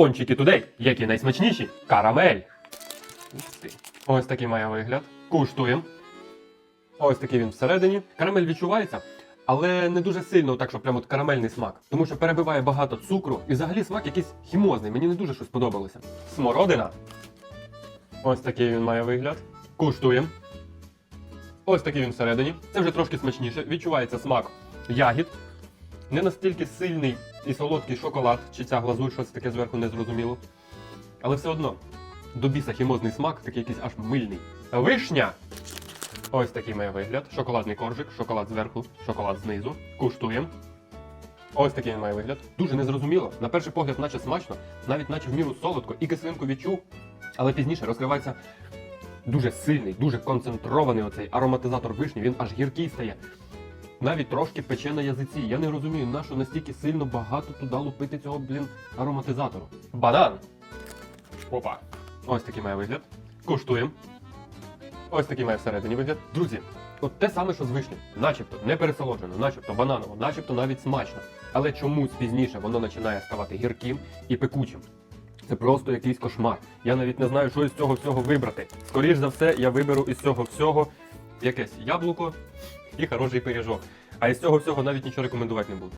Пончики тудей, які найсмачніші. Карамель. Ось такий має вигляд. Куштуємо. Ось такий він всередині. Карамель відчувається, але не дуже сильно, так що прямо от карамельний смак. Тому що перебиває багато цукру і взагалі смак якийсь хімозний. Мені не дуже щось подобалося. Смородина. Ось такий він має вигляд. Куштуємо. Ось такий він всередині. Це вже трошки смачніше. Відчувається смак ягід. Не настільки сильний і солодкий шоколад, чи ця глазурь, щось таке зверху не зрозуміло. Але все одно, до біса хімозний смак, такий якийсь аж мильний. Вишня! Ось такий має вигляд. Шоколадний коржик, шоколад зверху, шоколад знизу. Куштуємо. Ось такий він має вигляд. Дуже незрозуміло. На перший погляд, наче смачно, навіть наче в міру солодко і кислинку відчув. Але пізніше розкривається дуже сильний, дуже концентрований оцей ароматизатор вишні, він аж гіркий стає. Навіть трошки пече на язиці. Я не розумію, на що настільки сильно багато туди лупити цього, блін, ароматизатору. Банан. Опа. Ось такий має вигляд. Куштуємо. Ось такий має всередині вигляд. Друзі, от те саме, що з вишні. Начебто не пересолоджено, начебто бананово, начебто навіть смачно. Але чомусь пізніше воно починає ставати гірким і пекучим. Це просто якийсь кошмар. Я навіть не знаю, що із цього всього вибрати. Скоріш за все, я виберу із цього всього якесь яблуко і хороший пиріжок. А із цього всього навіть нічого рекомендувати не буду.